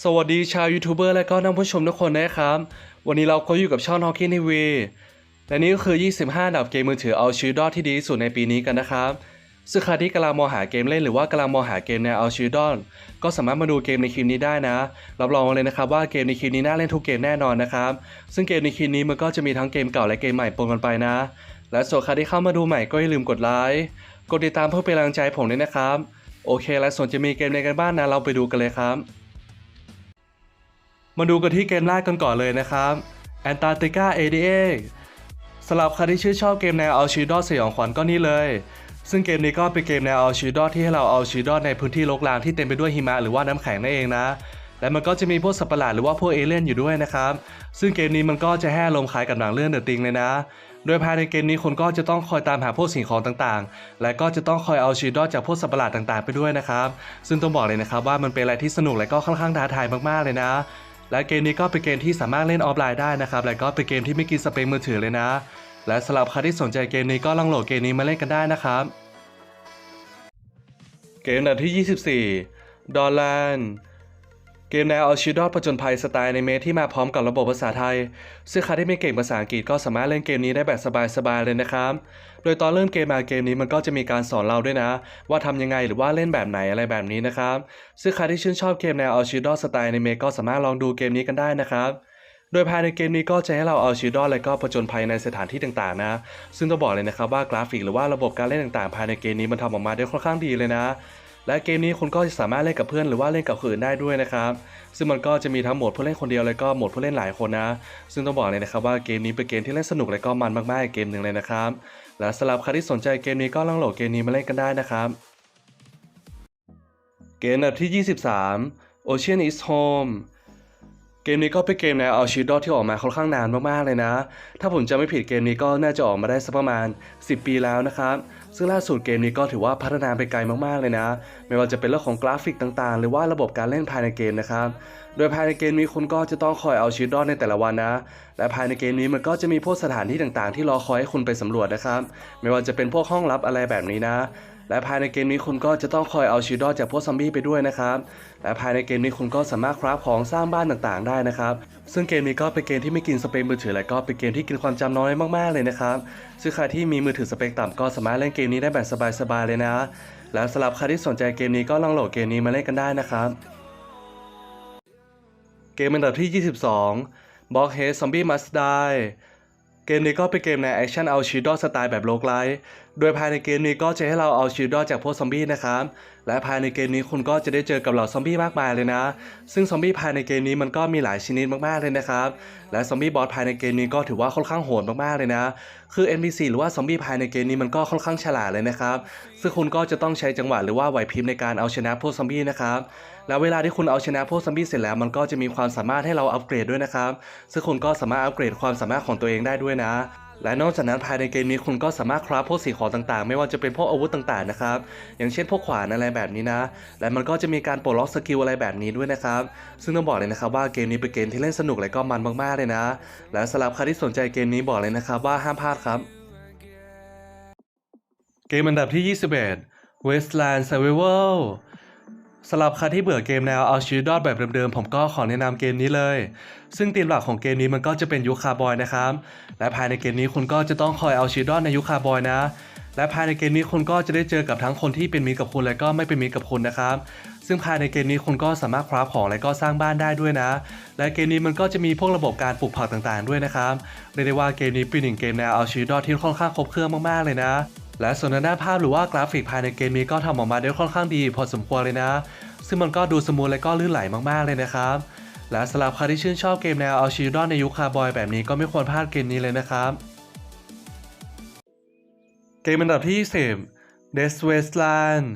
สวัสดีชาวยูทูบเบอร์และก็ท่านผู้ชมทุกคนนะครับ วันนี้เราก็อยู่กับช่อง h o c k e y TV และนี่ก็คือ 25 ดับเกมมือถือเอาชีวิตรอดที่ดีที่สุดในปีนี้กันนะครับซึ่งใครที่กำลังมองหาเกมเล่นหรือว่ากำลังมองหาเกมแนวเอาชีวิตรอดก็สามารถมาดูเกมในคลิปนี้ได้นะ รับรองเลยนะครับว่าเกมในคลิปนี้น่าเล่นทุกเกมแน่นอนนะครับ ซึ่งเกมในคลิปนี้มันก็จะมีทั้งเกมเก่าและเกมใหม่ปนกันไปนะ และส่วนใครที่เข้ามาดูใหม่ก็อย่าลืมกดไลค์กดติดตามเพื่อเป็นกำลังใจผมด้วยนะครับ โอเค และส่วนจะมีเกมในกันบ้านนะเราไปดูกันเลยครับ มาดูกันที่เกมแรกกันก่อนเลยนะครับ Antarctica ADA สำหรับใครที่ชื่นชอบเกมแนวเอาชีวิตรอดสยองขวัญก็นี่เลย ซึ่งเกมนี้ก็เป็นเกมแนวเอาชีวิตรอดที่ให้เราเอาชีวิตรอดในพื้นที่รกร้างที่เต็มไปด้วยหิมะหรือว่าน้ำแข็งนั่นเองนะและมันก็จะมีพวกสัตว์ประหลาดหรือว่าพวกเอเลี่ยนอยู่ด้วยนะครับ ซึ่งเกมนี้มันก็จะให้ลมคล้ายกับหนังเรื่องเดอะติงเลยนะ โดยภายในเกมนี้คุณก็จะต้องคอยตามหาพวกสิ่งของต่างๆ และก็จะต้องคอยเอาชีวิตรอดจากพวกสัตว์ประหลาดต่างๆ ไปด้วยนะครับ ซึ่งต้องบอกเลยนะครับว่ามันเป็นอะไรที่สนุกและก็ค่อนข้างท้าทายมากๆเลยนะ และเกมนี้ก็เป็นเกมที่สามารถเล่นออฟไลน์ได้นะครับและก็เป็นเกมที่ไม่กินสเปคมือถือเลยนะ และสำหรับใครที่สนใจเกมนี้ก็ลองโหลดเกมนี้มาเล่นกันได้นะครับ เกมอันดับที่ 24 ดอลแลนด์ เกมแนวเอาชีวิตรอดผจญภัยสไตล์ในเมที่มาพร้อมกับระบบภาษาไทย ซึ่งใครที่ไม่เก่งภาษาอังกฤษก็สามารถเล่นเกมนี้ได้แบบสบายๆเลยนะครับ โดยตอนเริ่มเกมมาเกมนี้มันก็จะมีการสอนเราด้วยนะ ว่าทำยังไงหรือว่าเล่นแบบไหนอะไรแบบนี้นะครับ ซึ่งใครที่ชื่นชอบเกมแนวเอาชีวิตรอดสไตล์ในเมก็สามารถลองดูเกมนี้กันได้นะครับโดยภายในเกมนี้ก็จะให้เราเอาชีวิตรอดและก็ผจญภัยในสถานที่ต่างๆนะ ซึ่งต้องบอกเลยนะครับว่ากราฟิกหรือว่าระบบการเล่นต่างๆ ภายในเกมนี้มันทำออกมาได้ค่อนข้างดีเลยนะ และเกมนี้คุณก็สามารถเล่นกับเพื่อนหรือว่าเล่นกับคนอื่นได้ด้วยนะครับ ซึ่งมันก็จะมีทั้งโหมดผู้เล่นคนเดียวและก็โหมดผู้เล่นหลายคนนะ ซึ่งต้องบอกเลยนะครับว่าเกมนี้เป็นเกมที่เล่นสนุกและก็มันมากๆเกมหนึ่งเลยนะครับ และสำหรับใครที่สนใจเกมนี้ก็ลองโหลดเกมนี้มาเล่นกันได้นะครับ เกมอันดับที่ 23 Ocean is Home เกมนี้ก็เป็นเกมแนวเอาชีวิตรอดที่ออกมาค่อนข้างนานมากๆเลยนะ ถ้าผมจำไม่ผิดเกมนี้ก็น่าจะออกมาได้สักประมาณ 10 ปีแล้วนะครับ ซึ่งล่าสุดเกมนี้ก็ถือว่าพัฒนาไปไกลมากๆเลยนะ ไม่ว่าจะเป็นเรื่องของกราฟิกต่างๆ หรือว่าระบบการเล่นภายในเกมนะครับ โดยภายในเกมนี้คุณก็จะต้องคอยเอาชีวิตรอดในแต่ละวันนะ และภายในเกมนี้มันก็จะมีพวกสถานที่ต่างๆ ที่รอคอยให้คุณไปสำรวจนะครับ ไม่ว่าจะเป็นพวกห้องลับอะไรแบบนี้นะ และภายในเกมนี้คุณก็จะต้องคอยเอาชีวิตรอดจากพวกซอมบี้ไปด้วยนะครับ และภายในเกมนี้คุณก็สามารถคราฟของสร้างบ้านต่างๆ ได้นะครับ ซึ่งเกมนี้ก็เป็นเกมที่ไม่กินสเปคมือถือและก็เป็นเกมที่กินความจำน้อยมากๆเลยนะครับ ซึ่งใครที่มีมือถือสเปคต่ำก็สามารถเล่นเกมนี้ได้แบบสบายๆเลยนะ และสำหรับใครที่สนใจเกมนี้ก็ลองโหลดเกมนี้มาเล่นกันได้นะครับ เกมอันดับที่ 22 b o x Head Zombie Must Die เกมนี้ก็เป็นเกมในแอคชั่นเอาชีวิตรอสไตล์แบบโลกไลท์โดยภายในเกมนี้ก็จะให้เราเอาชีวิตรอจากพวกซอมบี้นะครับ และภายในเกมนี้คุณก็จะได้เจอกับเหล่าซอมบี้มากมายเลยนะ ซึ่งซอมบี้ภายในเกมนี้มันก็มีหลายชนิดมากๆเลยนะครับ และซอมบี้บอสภายในเกมนี้ก็ถือว่าค่อนข้างโหดมากๆเลยนะ คือ NPC หรือว่าซอมบี้ภายในเกมนี้มันก็ค่อนข้างฉลาดเลยนะครับ ซึ่งคุณก็จะต้องใช้จังหวะหรือว่าไหวพริบในการเอาชนะพวกซอมบี้นะครับ แล้วเวลาที่คุณเอาชนะพวกซอมบี้เสร็จแล้วมันก็จะมีความสามารถให้เราอัปเกรดด้วยนะครับ ซึ่งคุณก็สามารถอัปเกรดความสามารถของตัวเองได้ด้วยนะและนอกจากนั้นภายในเกมนี้คุณก็สามารถคราฟพวกสิ่งของต่างๆ ไม่ว่าจะเป็นพวกอาวุธต่างๆนะครับอย่างเช่นพวกขวานอะไรแบบนี้นะ และมันก็จะมีการปลดล็อกสกิลอะไรแบบนี้ด้วยนะครับ ซึ่งต้องบอกเลยนะครับว่าเกมนี้เป็นเกมที่เล่นสนุกและก็มันมากๆเลยนะ และสำหรับใครที่สนใจเกมนี้บอกเลยนะครับว่าห้ามพลาดครับ เกมอันดับที่ 21 Wasteland Survival สำหรับใครที่เบื่อเกมแนวเอาชีวิตรอดแบบเดิมๆ ผมก็ขอแนะนำเกมนี้เลย ซึ่งธีมหลักของเกมนี้มันก็จะเป็นยุคคาร์บอยนะครับ และภายในเกมนี้คุณก็จะต้องคอยเอาชีวิตรอดในยุคคาร์บอยนะ และภายในเกมนี้คุณก็จะได้เจอกับทั้งคนที่เป็นมิตรกับคุณและก็ไม่เป็นมิตรกับคุณนะครับ ซึ่งภายในเกมนี้คุณก็สามารถคราฟของและก็สร้างบ้านได้ด้วยนะ และเกมนี้มันก็จะมีพวกระบบการปลูกผักต่างๆ ด้วยนะครับ เรียกได้ว่าเกมนี้เป็นหนึ่งเกมแนวเอาชีวิตรอดที่ค่อนข้างครบเครื่องมากๆเลยนะ และส่วนทางด้านภาพหรือว่ากราฟิกภายในเกมนี้ก็ทำออกมาได้ค่อนข้างดีพอสมควรเลยนะ ซึ่งมันก็ดูสมูทและก็ลื่นไหลมากๆเลยนะครับและสำหรับใครที่ชื่นชอบเกมแนวเอาชีวิตรอดในยุคคาร์บอยแบบนี้ก็ไม่ควรพลาดเกมนี้เลยนะครับ เกมอันดับที่10 Death Wasteland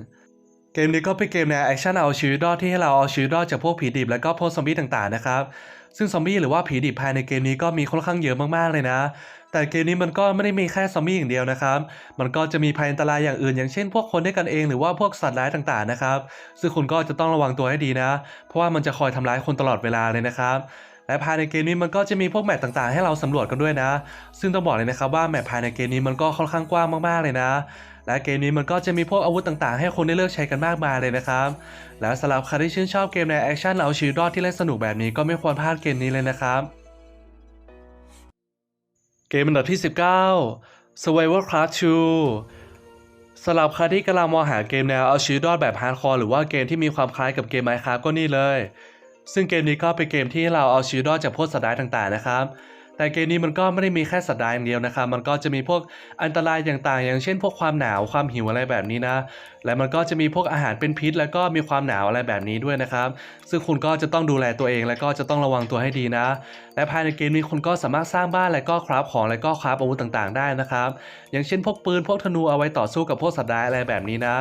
เกมนี้ก็เป็นเกมแนวแอคชั่นเอาชีวิตรอดที่ให้เราเอาชีวิตรอดจากพวกผีดิบและก็พวกซอมบี้ต่างๆนะครับ ซึ่งซอมบี้หรือว่าผีดิบภายในเกมนี้ก็มีค่อนข้างเยอะมากๆเลยนะ แต่เกมนี้มันก็ไม่ได้มีแค่ซอมบี้อย่างเดียวนะครับ มันก็จะมีภัยอันตรายอย่างอื่น อย่างเช่น พวกคนด้วยกันเองหรือว่าพวกสัตว์ร้ายต่างๆนะครับ ซึ่งคุณก็จะต้องระวังตัวให้ดีนะ เพราะว่ามันจะคอยทำร้ายคนตลอดเวลาเลยนะครับและภายในเกมนี้มันก็จะมีพวกแมปต่างๆ ให้เราสำรวจกันด้วยนะ ซึ่งต้องบอกเลยนะครับว่าแมปภายในเกมนี้มันก็ค่อนข้างกว้างมากๆเลยนะ และเกมนี้มันก็จะมีพวกอาวุธต่างๆ ให้คนได้เลือกใช้กันมากมายเลยนะครับ และสำหรับใครที่ชื่นชอบเกมในแอคชั่นเอาชีวิตรอดที่เล่นสนุกแบบนี้ก็ไม่ควรพลาดเกมนี้เลยนะครับ เกมอันดับที่ 19 Survival Class 2สำหรับใครที่กำลังมองหาเกมแนวเอาชีวิตรอดแบบฮาร์ดคอร์หรือว่าเกมที่มีความคล้ายกับเกม Minecraft ก็นี่เลย ซึ่งเกมนี้ก็เป็นเกมที่เราเอาชีวิตรอดจากพวกสัตว์ร้ายต่างๆนะครับ แต่เกมนี้มันก็ไม่ได้มีแค่สัตว์ร้ายอย่างเดียวนะครับ มันก็จะมีพวกอันตรายอย่างต่างๆอย่างเช่น พวกความหนาวความหิวอะไรแบบนี้นะ และมันก็จะมีพวกอาหารเป็นพิษ แล้วก็มีความหนาวอะไรแบบนี้ด้วยนะครับ ซึ่งคุณก็จะต้องดูแลตัวเองและก็จะต้องระวังตัวให้ดีนะ และภายในเกมนี้คุณก็สามารถสร้างบ้านและก็คราฟของและก็คราฟอาวุธต่างๆ ได้นะครับ อย่างเช่น พวกปืนพวกธนูเอาไว้ต่อสู้กับพวกสัตว์ร้ายอะไรแบบนี้นะ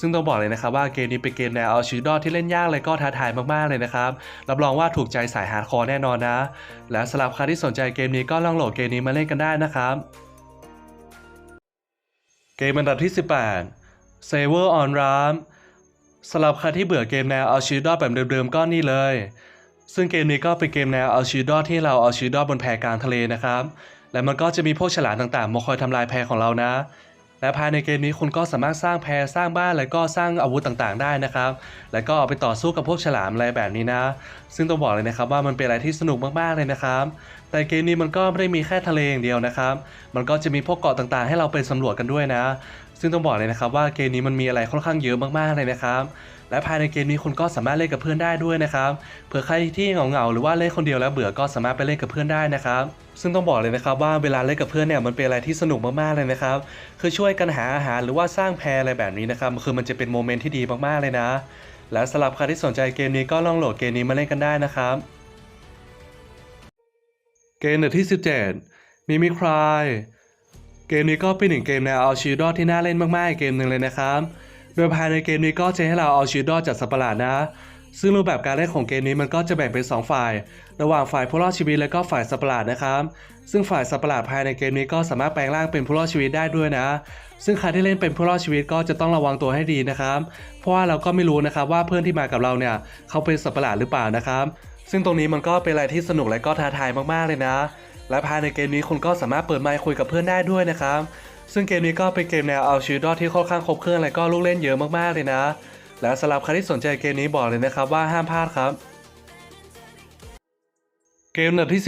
ซึ่งต้องบอกเลยนะครับว่าเกมนี้เป็นเกมแนวเอาชีวิตรอดที่เล่นยากและก็ท้าทายมากๆเลยนะครับ รับรองว่าถูกใจสายฮาร์ดคอร์แน่นอนนะ และสำหรับใครที่สนใจเกมนี้ก็ลองโหลดเกมนี้มาเล่นกันได้นะครับ เกมอันดับที่ 18 Saver on Ram สำหรับใครที่เบื่อเกมแนวเอาชีวิตรอดแบบเดิมๆก็นี่เลย ซึ่งเกมนี้ก็เป็นเกมแนวเอาชีวิตรอดที่เราเอาชีวิตรอดบนแพกลางทะเลนะครับ และมันก็จะมีพวกฉลามต่างๆมาคอยทำลายแพของเรานะ และภายในเกมนี้คุณก็สามารถสร้างแพสร้างบ้านแล้วก็สร้างอาวุธต่างๆ ได้นะครับ แล้วก็เอาไปต่อสู้กับพวกฉลามอะไรแบบนี้นะ ซึ่งต้องบอกเลยนะครับว่ามันเป็นอะไรที่สนุกมากๆเลยนะครับ แต่เกมนี้มันก็ไม่ได้มีแค่ทะเลอย่างเดียวนะครับ มันก็จะมีพวกเกาะต่างๆ ให้เราไปสำรวจกันด้วยนะ ซึ่งต้องบอกเลยนะครับว่าเกมนี้มันมีอะไรค่อนข้างเยอะมากๆเลยนะครับ และภายในเกมนี้คุณก็สามารถเล่นกับเพื่อนได้ด้วยนะครับ เผื่อใครที่เหงาๆหรือว่าเล่นคนเดียวแล้วเบื่อก็สามารถไปเล่นกับเพื่อนได้นะครับ ซึ่งต้องบอกเลยนะครับว่าเวลาเล่นกับเพื่อนเนี่ยมันเป็นอะไรที่สนุกมากๆเลยนะครับ คือช่วยกันหาอาหารหรือว่าสร้างแพรอะไรแบบนี้นะครับ คือมันจะเป็นโมเมนต์ที่ดีมากๆเลยนะ และสำหรับใครที่สนใจเกมนี้ก็ลองโหลดเกมนี้มาเล่นกันได้นะครับ เกมที่ 17มิมิครายเกมนี้ก็เป็นหนึ่งเกมแนวเอาชีวิตรอดที่น่าเล่นมากๆเกมหนึ่งเลยนะครับ โดยภายในเกมนี้ก็จะให้เราเอาชีวิตรอดจากสัตว์ประหลาดนะ ซึ่งรูปแบบการเล่นของเกมนี้มันก็จะแบ่งเป็น 2 ฝ่าย ระหว่างฝ่ายผู้รอดชีวิตและก็ฝ่ายสัตว์ประหลาดนะครับ ซึ่งฝ่ายสัตว์ประหลาดภายในเกมนี้ก็สามารถแปลงร่างเป็นผู้รอดชีวิตได้ด้วยนะ ซึ่งใครที่เล่นเป็นผู้รอดชีวิตก็จะต้องระวังตัวให้ดีนะครับ เพราะว่าเราก็ไม่รู้นะครับว่าเพื่อนที่มากับเราเนี่ยเขาเป็นสัตว์ประหลาดหรือเปล่านะครับ ซึ่งตรงนี้มันก็เป็นอะไรที่สนุกและก็ท้าทายมากๆเลยนะและภายในเกมนี้คุณก็สามารถเปิดไมค์คุยกับเพื่อนได้ด้วยนะครับ ซึ่งเกมนี้ก็เป็นเกมแนวเอาชีวิตรอดที่ค่อนข้างครบเครื่องและก็ลูกเล่นเยอะมากๆเลยนะ และสำหรับใครที่สนใจเกมนี้บอกเลยนะครับว่าห้ามพลาดครับ เกมอันดับที่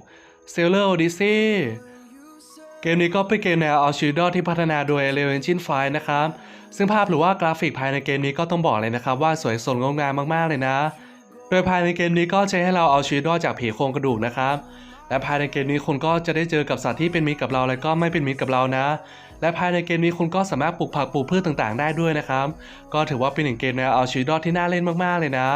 16 Sailor Odyssey เกมนี้ก็เป็นเกมแนวเอาชีวิตรอดที่พัฒนาโดย Unreal Engine 5 นะครับ ซึ่งภาพหรือว่ากราฟิกภายในเกมนี้ก็ต้องบอกเลยนะครับว่าสวยสดงดงามมากๆเลยนะ โดยภายในเกมนี้ก็จะให้เราเอาชีวิตรอดจากผีโครงกระดูกนะครับ และภายในเกมนี้คุณก็จะได้เจอกับสัตว์ที่เป็นมิตรกับเราและก็ไม่เป็นมิตรกับเรานะ และภายในเกมนี้คุณก็สามารถปลูกผักปลูกพืชต่างๆ ได้ด้วยนะครับ ก็ถือว่าเป็นหนึ่งเกมแนวเอาชีวิตรอดที่น่าเล่นมากๆเลยนะ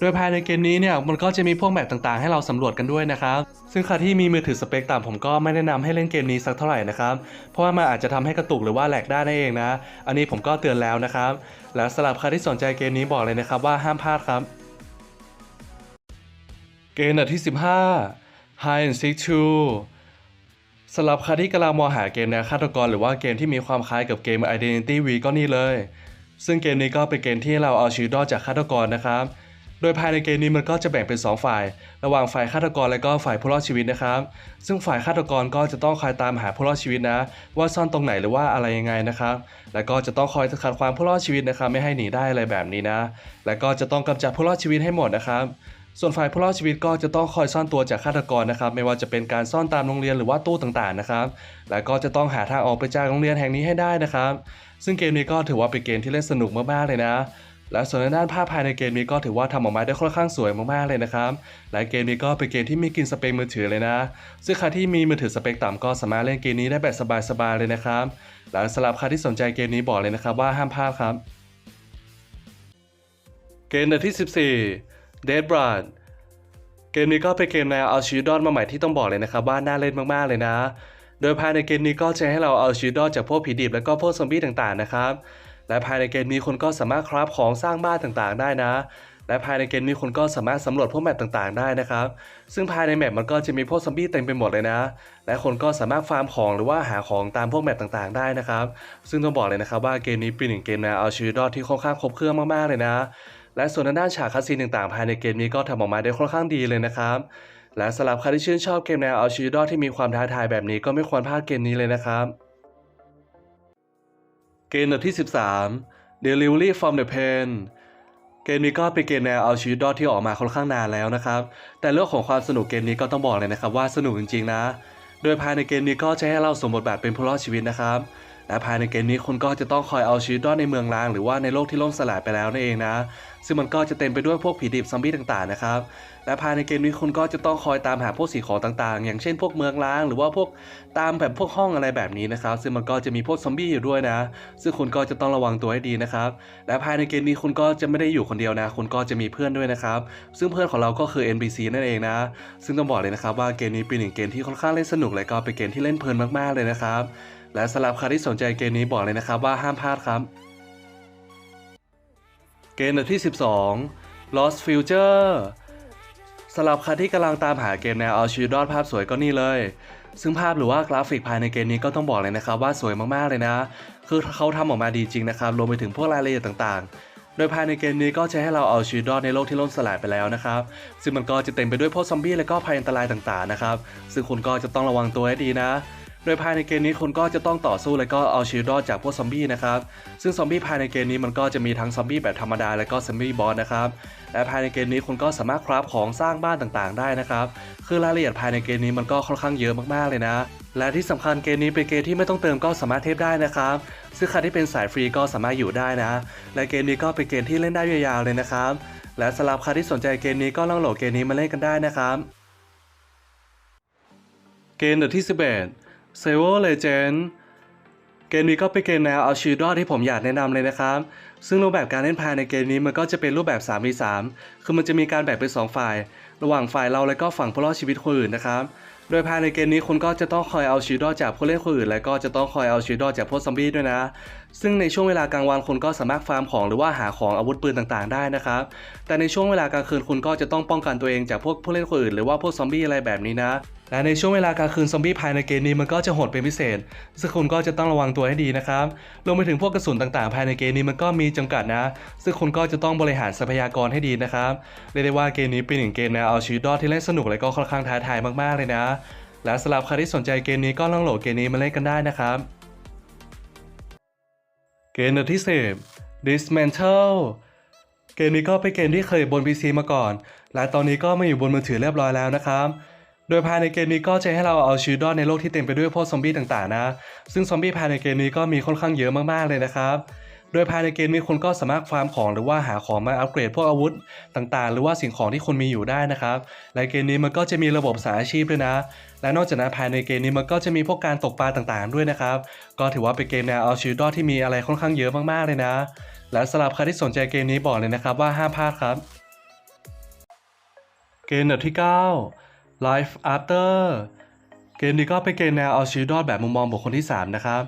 โดยภายในเกมนี้เนี่ยมันก็จะมีพวกแมปต่างๆ ให้เราสำรวจกันด้วยนะครับ ซึ่งใครที่มีมือถือสเปคต่ำผมก็ไม่แนะนำให้เล่นเกมนี้สักเท่าไหร่นะครับ เพราะว่ามันอาจจะทำให้กระตุกหรือว่าแหลกได้นั่นเองนะ อันนี้ผมก็เตือนแล้วนะครับ แล้วสำหรับใครที่สนใจเกมนี้บอกเลยนะครับว่าห้ามพลาดครับ เกมอันที่ 15 Hide and Seek 2สำหรับใครที่กำลังมองหาเกมแนวฆาตกรหรือว่าเกมที่มีความคล้ายกับเกม Identity V ก็นี่เลย ซึ่งเกมนี้ก็เป็นเกมที่เราเอาชีวิตรอดจากฆาตกรนะครับ โดยภายในเกมนี้มันก็จะแบ่งเป็น 2 ฝ่าย ระหว่างฝ่ายฆาตกรและก็ฝ่ายผู้รอดชีวิตนะครับ ซึ่งฝ่ายฆาตกรก็จะต้องคอยตามหาผู้รอดชีวิตนะ ว่าซ่อนตรงไหนหรือว่าอะไรยังไงนะครับ แล้วก็จะต้องคอยขัดขวางผู้รอดชีวิตนะครับ ไม่ให้หนีได้อะไรแบบนี้นะ แล้วก็จะต้องกำจัดผู้รอดชีวิตให้หมดนะครับ ส่วนฝ่ายผู้รอดชีวิตก็จะต้องคอยซ่อนตัวจากฆาตกรนะครับ ไม่ว่าจะเป็นการซ่อนตามโรงเรียนหรือว่าตู้ต่างๆนะครับ แล้วก็จะต้องหาทางออกไปจากโรงเรียนแห่งนี้ให้ได้นะครับ ซึ่งเกมนี้ก็ถือว่าเป็นเกมที่เล่นสนุกมากๆเลยนะ และส่วนด้านภาพภายในเกมนี้ก็ถือว่าทำออกมาได้ค่อนข้างสวยมากๆเลยนะครับ และเกมนี้ก็เป็นเกมที่มีกินสเปคมือถือเลยนะ ซึ่งใครที่มีมือถือสเปคต่ำก็สามารถเล่นเกมนี้ได้แบบสบายๆเลยนะครับ และสำหรับใครที่สนใจเกมนี้บอกเลยนะครับว่าห้ามพลาดครับ เกมอัน ดับที่14 Dead Blood เกมนี้ก็เป็นเกมแนวเอาชีวิตรอดมาใหม่ที่ต้องบอกเลยนะครับว่าน่าเล่นมากๆเลยนะ โดยภายในเกมนี้ก็จะให้เราเอาชีวิตรอดจากพวกผีดิบและก็พวกซอมบี้ต่างๆนะครับ และภายในเกมนี้คุณก็สามารถคราฟของสร้างบ้านต่างๆ ได้นะ และภายในเกมนี้คุณก็สามารถสำรวจพวกแมปต่างๆ ได้นะครับ ซึ่งภายในแมปมันก็จะมีพวกซอมบี้เต็มไปหมดเลยนะ และคนก็สามารถฟาร์มของหรือว่าหาของตามพวกแมปต่างๆ ได้นะครับ ซึ่งต้องบอกเลยนะครับว่าเกมนี้เป็นหนึ่งเกมแนวเอาชีวิตรอดที่ค่อนข้างครบเครื่องมากๆเลยนะ และส่วนด้านฉากคัสซีนต่างๆ ภายในเกมนี้ก็ทำออกมาได้ค่อนข้างดีเลยนะครับและสำหรับใครที่ชื่นชอบเกมแนวเอาชีวิตรอดที่มีความท้าทายแบบนี้ก็ไม่ควรพลาดเกมนี้เลยนะครับ เกมอันดับที่ 13 Delivery from the Pain เกมนี้ก็เป็นเกมแนวเอาชีวิตรอดที่ออกมาค่อนข้างนานแล้วนะครับ แต่เรื่องของความสนุกเกมนี้ก็ต้องบอกเลยนะครับว่าสนุกจริงๆนะ โดยภายในเกมนี้ก็จะให้เราสมบทบาทเป็นผู้รอดชีวิตนะครับ และภายในเกมนี้คุณก็จะต้องคอยเอาชีวิตรอดในเมืองร้างหรือว่าในโลกที่ล่มสลายไปแล้วนั่นเองนะ ซึ่งมันก็จะเต็มไปด้วยพวกผีดิบซอมบี้ต่างๆนะครับ และภายในเกมนี้คุณก็จะต้องคอยตามหาพวกสิ่งของต่างๆ อย่างเช่นพวกเมืองร้าง หรือว่าพวกตามแบบพวกห้องอะไรแบบนี้นะครับ ซึ่งมันก็จะมีพวกซอมบี้อยู่ด้วยนะ ซึ่งคุณก็จะต้องระวังตัวให้ดีนะครับ และภายในเกมนี้คุณก็จะไม่ได้อยู่คนเดียวนะ คุณก็จะมีเพื่อนด้วยนะครับ ซึ่งเพื่อนของเราก็คือ NPC นั่นเองนะ ซึ่งต้องบอกเลยนะครับว่าเกมนี้เป็นหนึ่งเกมที่ค่อนข้างเล่นสนุกและก็เป็นเกมที่เล่นเพลินมากๆเลยนะครับ และสำหรับใครที่สนใจเกมนี้บอกเลยนะครับว่าห้ามพลาดครับ เกมอันดับที่ 12 Lost Future สำหรับใครที่กำลังตามหาเกมแนวเอาชีวิตรอดภาพสวยก็นี่เลย ซึ่งภาพหรือว่ากราฟิกภายในเกมนี้ก็ต้องบอกเลยนะครับว่าสวยมากๆเลยนะ คือเขาทำออกมาดีจริงนะครับรวมไปถึงพวกรายละเอียดต่างๆ โดยภายในเกมนี้ก็จะให้เราเอาชีวิตรอดในโลกที่ล่มสลายไปแล้วนะครับ ซึ่งมันก็จะเต็มไปด้วยพวกซอมบี้และก็ภัยอันตรายต่างๆนะครับ ซึ่งคุณก็จะต้องระวังตัวให้ดีนะ โดยภายในเกมนี้คุณก็จะต้องต่อสู้และก็เอาชีวิตรอดจากพวกซอมบี้นะครับ ซึ่งซอมบี้ภายในเกมนี้มันก็จะมีทั้งซอมบี้แบบธรรมดาและก็ซอมบี้บอสนะครับ และภายในเกมนี้คุณก็สามารถคราฟของสร้างบ้านต่างๆ ได้นะครับ คือรายละเอียดภายในเกมนี้มันก็ค่อนข้างเยอะมากๆเลยนะ และที่สำคัญเกมนี้เป็นเกมที่ไม่ต้องเติมก็สามารถเทปได้นะครับ ซึ่งใครที่เป็นสายฟรีก็สามารถอยู่ได้นะ และเกมนี้ก็เป็นเกมที่เล่นได้ยาวๆเลยนะครับ และสำหรับใครที่สนใจเกมนี้ก็ลองโหลดเกมนี้มาเล่นกันได้นะครับ เกมอันดับที่11 s e v e r Legend เกมนี้ก็เป็นเกมแนวเอาชีวิตรอดที่ผมอยากแนะนำเลยนะครับ ซึ่งรูปแบบการเล่นภายในเกมนี้มันก็จะเป็นรูปแบบ 3v3 คือมันจะมีการแบ่งเป็น 2 ฝ่าย ระหว่างฝ่ายเราและก็ฝั่งผู้รอดชีวิตคนอื่นนะครับ โดยภายในเกมนี้คุณก็จะต้องคอยเอาชีวิตรอดจากผู้เล่นคนอื่น และก็จะต้องคอยเอาชีวิตรอดจากพวกซอมบี้ด้วยนะ ซึ่งในช่วงเวลากลางวันคุณก็สามารถฟาร์มของหรือว่าหาของอาวุธปืนต่างๆได้นะครับ แต่ในช่วงเวลากลางคืนคุณก็จะต้องป้องกันตัวเองจากพวกผู้เล่นคนอื่นหรือว่าพวกซอมบี้อะไรแบบนี้นะ และในช่วงเวลากลางคืนซอมบี้ภายในเกมนี้มันก็จะโหดเป็นพิเศษ ซึ่งคุณก็จะต้องระวังตัวให้ดีนะครับรวมไปถึงพวกกระสุนต่างๆ ภายในเกมนี้มันก็มีจำกัดนะ ซึ่งคุณก็จะต้องบริหารทรัพยากรให้ดีนะครับเรียกได้ว่าเกมนี้เป็นหนึ่งเกมแนวเอาชีวิตรอดที่เล่นสนุกและก็ค่อนข้างท้าทายมากๆเลยนะ และสำหรับใครที่สนใจเกมนี้ก็ลองโหลดเกมนี้มาเล่นกันได้นะครับ เกมอันดับที่10 Dismantle เกมนี้ก็เป็นเกมที่เคยบน PC มาก่อน และตอนนี้ก็มาอยู่บนมือถือเรียบร้อยแล้วนะครับ โดยภายในเกมนี้ก็จะให้เราเอาชีวิตรอดในโลกที่เต็มไปด้วยพวกซอมบี้ต่างๆนะ ซึ่งซอมบี้ภายในเกมนี้ก็มีค่อนข้างเยอะมากๆเลยนะครับ โดยภายในเกมนี้คุณก็สามารถฟาร์มของหรือว่าหาของมาอัปเกรดพวกอาวุธต่างๆ หรือว่าสิ่งของที่คุณมีอยู่ได้นะครับและเกมนี้มันก็จะมีระบบสายอาชีพด้วยนะ และนอกจากนั้นภายในเกมนี้มันก็จะมีพวกการตกปลาต่างๆ ด้วยนะครับ ก็ถือว่าเป็นเกมแนวเอาชีวิตรอดที่มีอะไรค่อนข้างเยอะมากๆเลยนะ และสำหรับใครที่สนใจเกมนี้บอกเลยนะครับว่าห้ามพลาดครับ เกมอันดับที่ 9 Life After เกมนี้ก็เป็นเกมแนวเอาชีวิตรอดแบบมุมมองบุคคลที่ 3 นะครับ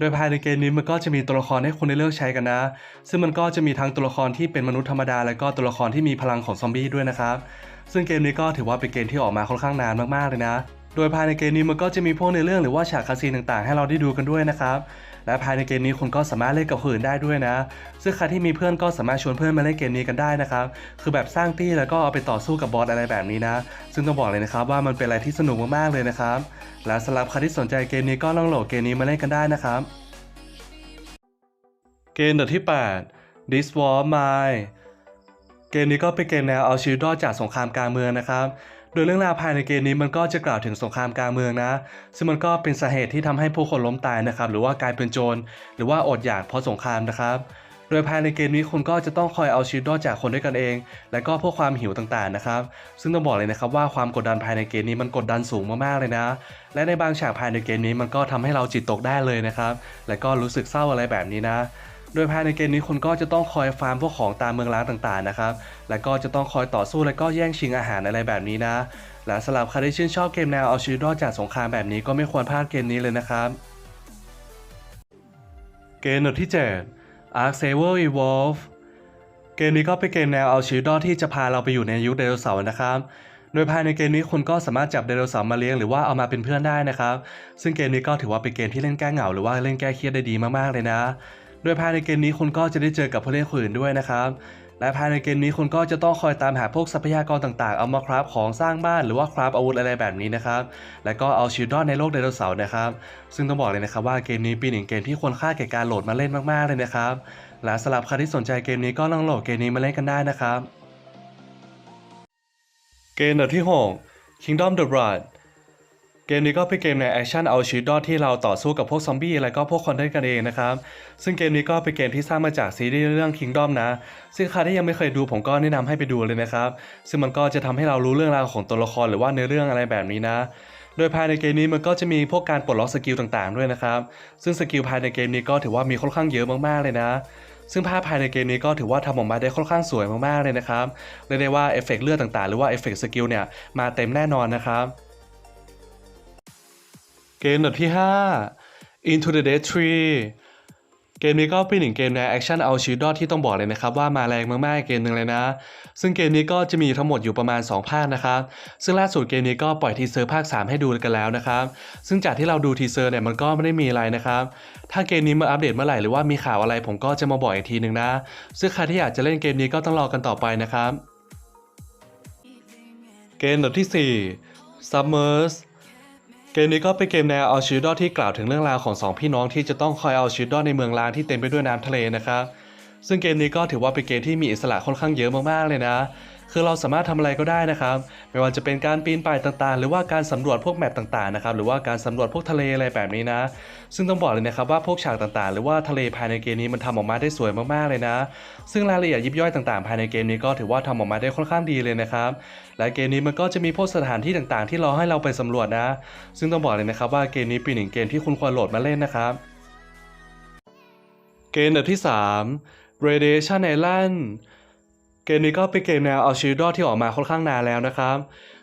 โดยภายในเกมนี้มันก็จะมีตัวละครให้คุณได้เลือกใช้กันนะ ซึ่งมันก็จะมีทั้งตัวละครที่เป็นมนุษย์ธรรมดา และก็ตัวละครที่มีพลังของซอมบี้ด้วยนะครับ ซึ่งเกมนี้ก็ถือว่าเป็นเกมที่ออกมาค่อนข้างนานมากๆเลยนะ โดยภายในเกมนี้มันก็จะมีพวกในเรื่องหรือว่าฉากคาซีนต่างๆ ให้เราได้ดูกันด้วยนะครับ และภายในเกมนี้คุณก็สามารถเล่นกับคนอื่นได้ด้วยนะ ซึ่งใครที่มีเพื่อนก็สามารถชวนเพื่อนมาเล่นเกมนี้กันได้นะครับ คือแบบสร้างตี้แล้วก็เอาไปต่อสู้กับบอสอะไรแบบนี้นะ ซึ่งต้องบอกเลยนะครับว่ามันเป็นอะไรที่สนุกมากๆเลยนะครับ และสำหรับใครที่สนใจเกมนี้ก็ลองโหลดเกมนี้มาเล่นกันได้นะครับ เกมอันดับที่ 8 This War Mine เกมนี้ก็เป็นเกมแนวเอาชีวิตรอดจากสงครามกลางเมืองนะครับ โดยเรื่องราวภายในเกมนี้มันก็จะกล่าวถึงสงครามกลางเมืองนะ ซึ่งมันก็เป็นสาเหตุที่ทำให้ผู้คนล้มตายนะครับ หรือว่ากลายเป็นโจร หรือว่าอดอยากเพราะสงครามนะครับ โดยภายในเกมนี้คุณก็จะต้องคอยเอาชีวิตรอดจากคนด้วยกันเอง และก็พวกความหิวต่างๆนะครับ ซึ่งต้องบอกเลยนะครับว่าความกดดันภายในเกมนี้มันกดดันสูงมากๆเลยนะ และในบางฉากภายในเกมนี้มันก็ทำให้เราจิตตกได้เลยนะครับ และก็รู้สึกเศร้าอะไรแบบนี้นะ โดยภายในเกมนี้คุณก็จะต้องคอยฟาร์มพวกของตามเมืองร้างต่างๆนะครับ และก็จะต้องคอยต่อสู้และก็แย่งชิงอาหารอะไรแบบนี้นะและสำหรับใครที่ชื่นชอบเกมแนวเอาชีวิตรอดจากสงครามแบบนี้ก็ไม่ควรพลาดเกมนี้เลยนะครับ เกมอันดับที่ 7 Ark Saber Evolve เกมนี้ก็เป็นเกมแนวเอาชีวิตรอดที่จะพาเราไปอยู่ในยุคไดโนเสาร์นะครับโดยภายในเกมนี้คุณก็สามารถจับไดโนเสาร์มาเลี้ยงหรือว่าเอามาเป็นเพื่อนได้นะครับ ซึ่งเกมนี้ก็ถือว่าเป็นเกมที่เล่นแก้เหงาหรือว่าเล่นแก้เครียดได้ดีมากๆเลยนะ โดยภายในเกมนี้คุณก็จะได้เจอกับผู้เล่นคนอื่นด้วยนะครับ และภายในเกมนี้คุณก็จะต้องคอยตามหาพวกทรัพยากรต่างๆ เอามาคราฟของสร้างบ้านหรือว่าคราฟอาวุธอะไรแบบนี้นะครับ แล้วก็เอาชีวิตรอดในโลกไดโนเสาร์นะครับ ซึ่งต้องบอกเลยนะครับว่าเกมนี้เป็นหนึ่งเกมที่ควรค่าแก่การโหลดมาเล่นมากๆเลยนะครับ และสำหรับใครที่สนใจเกมนี้ก็ลองโหลดเกมนี้มาเล่นกันได้นะครับ เกมอันดับที่ 6 Kingdom the Blood เกมนี้ก็เป็นเกมในแอคชั่นเอาชีวิตรอดที่เราต่อสู้กับพวกซอมบี้แล้วก็พวกคอนเทนต์กันเองนะครับ ซึ่งเกมนี้ก็เป็นเกมที่สร้างมาจากซีรีส์เรื่อง Kingdom นะ ซึ่งใครที่ยังไม่เคยดูผมก็แนะนำให้ไปดูเลยนะครับ ซึ่งมันก็จะทำให้เรารู้เรื่องราวของตัวละครหรือว่าเนื้อเรื่องอะไรแบบนี้นะ โดยภายในเกมนี้มันก็จะมีพวกการปลดล็อกสกิลต่างๆ ด้วยนะครับ ซึ่งสกิลภายในเกมนี้ก็ถือว่ามีค่อนข้างเยอะมากๆเลยนะซึ่งภาพภายในเกมนี้ก็ถือว่าทำออกมาได้ค่อนข้างสวยมากๆเลยนะครับเรียกได้ว่าเอฟเฟกต์เลือดต่างๆ หรือว่าเอฟเฟกสกิลเนี่ยมาเต็มแน่นอนนะครับ เกมอันดับที่ 5 Into the Dead Tree เกมนี้ก็เป็นหนึ่งเกมในแอคชั่นเอาชีวิตรอดที่ต้องบอกเลยนะครับว่ามาแรงมากๆเกมหนึ่งเลยนะ ซึ่งเกมนี้ก็จะมีทั้งหมดอยู่ประมาณ 2 ภาคนะครับซึ่งล่าสุดเกมนี้ก็ปล่อยทีเซอร์ภาค 3 ให้ดูกันแล้วนะครับซึ่งจากที่เราดูทีเซอร์เนี่ยมันก็ไม่ได้มีอะไรนะครับถ้าเกมนี้มาอัปเดตเมื่อไหร่หรือว่ามีข่าวอะไรผมก็จะมาบอกอีกทีหนึ่งนะ ซึ่งใครที่อยากจะเล่นเกมนี้ก็ต้องรอกันต่อไปนะครับ เกมอันดับที่4 Submerge เกมนี้ก็เป็นเกมแนวเอาชีวิตรอดที่กล่าวถึงเรื่องราวของสองพี่น้องที่จะต้องคอยเอาชีวิตรอดในเมืองล้างที่เต็มไปด้วยน้ำทะเลนะครับซึ่งเกมนี้ก็ถือว่าเป็นเกมที่มีอิสระค่อนข้างเยอะมากๆเลยนะ คือเราสามารถทำอะไรก็ได้นะครับ ไม่ว่าจะเป็นการปีนป่ายต่างๆ หรือว่าการสำรวจพวกแมปต่างๆนะครับหรือว่าการสำรวจพวกทะเลอะไรแบบนี้นะ ซึ่งต้องบอกเลยนะครับว่าพวกฉากต่างๆ หรือว่าทะเลภายในเกมนี้มันทำออกมาได้สวยมากๆเลยนะ ซึ่งรายละเอียดยิบย่อยต่างๆ ภายในเกมนี้ก็ถือว่าทำออกมาได้ค่อนข้างดีเลยนะครับและเกมนี้มันก็จะมีพวกสถานที่ต่างๆ ที่รอให้เราไปสำรวจนะ ซึ่งต้องบอกเลยนะครับว่าเกมนี้เป็นหนึ่งเกมที่คุณควรโหลดมาเล่นนะครับเกมอันดับที่ 3 Radiation Island เกมนี้ก็เป็นเกมแนวเอาชีวิตรอดที่ออกมาค่อนข้างนานแล้วนะครับ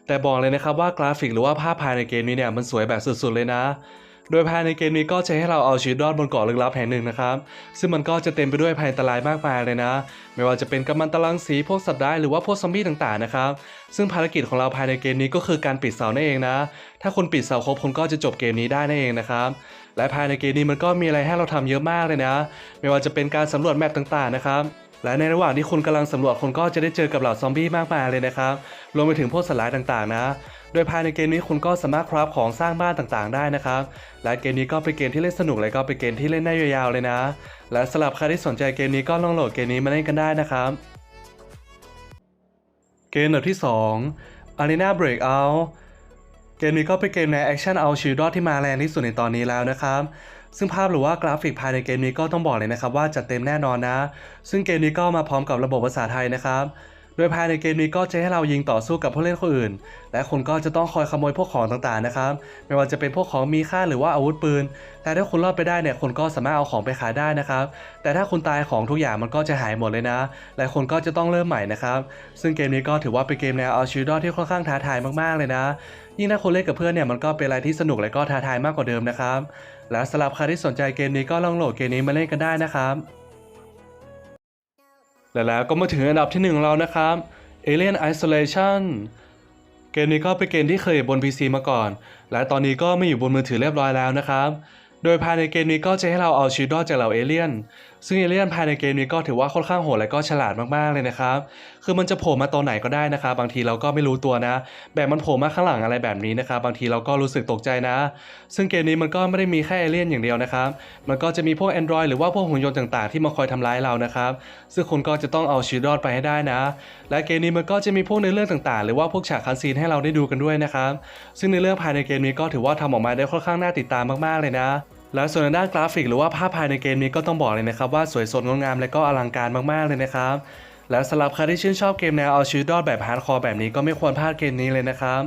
แต่บอกเลยนะครับว่ากราฟิกหรือว่าภาพภายในเกมนี้เนี่ยมันสวยแบบสุดๆเลยนะ โดยภายในเกมนี้ก็จะให้เราเอาชีวิตรอดบนเกาะลึกลับแห่งหนึ่งนะครับ ซึ่งมันก็จะเต็มไปด้วยภัยอันตรายมากมายเลยนะ ไม่ว่าจะเป็นกัมมันตรังสีพวกสัตว์ร้ายหรือว่าพวกซอมบี้ต่างๆนะครับ ซึ่งภารกิจของเราภายในเกมนี้ก็คือการปิดเสานั่นเองนะ ถ้าคุณปิดเสาครบคุณก็จะจบเกมนี้ได้นั่นเองนะครับและภายในเกมนี้มันก็มีอะไรให้เราทำเยอะมากเลยนะ ไม่ว่าจะเป็นการสำรวจแมปต่างๆนะครับ และในระหว่างที่คุณกำลังสำรวจคุณก็จะได้เจอกับเหล่าซอมบี้มากมายเลยนะครับ รวมไปถึงพวกสัตว์ร้ายต่างๆนะ โดยภายในเกมนี้คุณก็สามารถคราฟของสร้างบ้านต่างๆ ได้นะครับ และเกมนี้ก็เป็นเกมที่เล่นสนุกและก็เป็นเกมที่เล่นได้ยาวๆเลยนะ และสำหรับใครที่สนใจเกมนี้ก็ลองโหลดเกมนี้มาเล่นกันได้นะครับ เกมอันดับที่ 2 Arena Breakout เกมนี้ก็เป็นเกมในแอคชั่นเอาชีวิตรอดที่มาแรงที่สุดในตอนนี้แล้วนะครับ ซึ่งภาพหรือว่ากราฟิกภายในเกมนี้ก็ต้องบอกเลยนะครับว่าจัดเต็มแน่นอนนะ ซึ่งเกมนี้ก็มาพร้อมกับระบบภาษาไทยนะครับโดยภายในเกมนี้ก็จะให้เรายิงต่อสู้กับผู้เล่นคนอื่น และคุณก็จะต้องคอยขโมยพวกของต่างๆนะครับ ไม่ว่าจะเป็นพวกของมีค่าหรือว่าอาวุธปืน แต่ถ้าคุณรอดไปได้เนี่ยคุณก็สามารถเอาของไปขายได้นะครับ แต่ถ้าคุณตายของทุกอย่างมันก็จะหายหมดเลยนะ และคุณก็จะต้องเริ่มใหม่นะครับ ซึ่งเกมนี้ก็ถือว่าเป็นเกมแนวเอาชีวิตรอดที่ค่อนข้างท้าทายมากๆเลยนะ ยิ่งถ้าคุณเล่นกับเพื่อนเนี่ยมันก็เป็นอะไรที่สนุกและก็ท้าทายมากกว่าเดิมนะครับ และสำหรับใครที่สนใจเกมนี้ก็ลองโหลดเกมนี้มาเล่นกันได้นะครับ และแล้วก็มาถึงอันดับที่หนึ่งของเรานะครับ Alien Isolation เกมนี้ก็เป็นเกมที่เคยอยู่บน PC มาก่อน และตอนนี้ก็มาอยู่บนมือถือเรียบร้อยแล้วนะครับ โดยภายในเกมนี้ก็จะให้เราเอาชีวิตรอดจากเหล่าเอเลี่ยน ซึ่งเอเลี่ยนภายในเกมนี้ก็ถือว่าค่อนข้างโหดและก็ฉลาดมากๆเลยนะครับ คือมันจะโผล่มาตอนไหนก็ได้นะครับ บางทีเราก็ไม่รู้ตัวนะ แบบมันโผล่มาข้างหลังอะไรแบบนี้นะครับ บางทีเราก็รู้สึกตกใจนะ ซึ่งเกมนี้มันก็ไม่ได้มีแค่เอเลี่ยนอย่างเดียวนะครับ มันก็จะมีพวก Android หรือว่าพวกหุ่นยนต์ต่างๆ ที่มาคอยทำร้ายเรานะครับ ซึ่งคุณก็จะต้องเอาชีวิตรอดไปให้ได้นะ และเกมนี้มันก็จะมีพวกในเรื่องต่างๆ หรือว่าพวกฉากคันซีนให้เราได้ดูกันด้วยนะครับ ซึ่งในเรื่องภายในเกมนี้ก็ถือว่าทำออกมาได้ค่อนข้างน่าติดตามมากๆเลยนะ และส่วนด้านกราฟิกหรือว่าภาพภายในเกมนี้ก็ต้องบอกเลยนะครับว่าสวยสดงดงามและก็อลังการมากๆเลยนะครับ และสำหรับใครที่ชื่นชอบเกมแนวเอาชีวิตรอดแบบฮาร์ดคอร์แบบนี้ก็ไม่ควรพลาดเกมนี้เลยนะครับ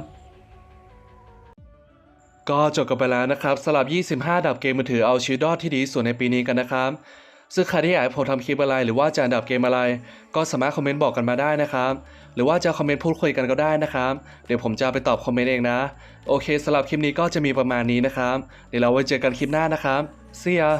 ก็จบกันไปแล้วนะครับสำหรับ 25 ดับเกมมือถือเอาชีวิตรอดที่ดีสุดในปีนี้กันนะครับซึ่งใครที่อยากให้ผมทำคลิปอะไรหรือว่าจะอันดับเกมอะไร ก็สามารถคอมเมนต์บอกกันมาได้นะครับ หรือว่าจะคอมเมนต์พูดคุยกันก็ได้นะครับ เดี๋ยวผมจะไปตอบคอมเมนต์เองนะ โอเคสำหรับคลิปนี้ก็จะมีประมาณนี้นะครับ เดี๋ยวเราไว้เจอกันคลิปหน้านะครับ see ya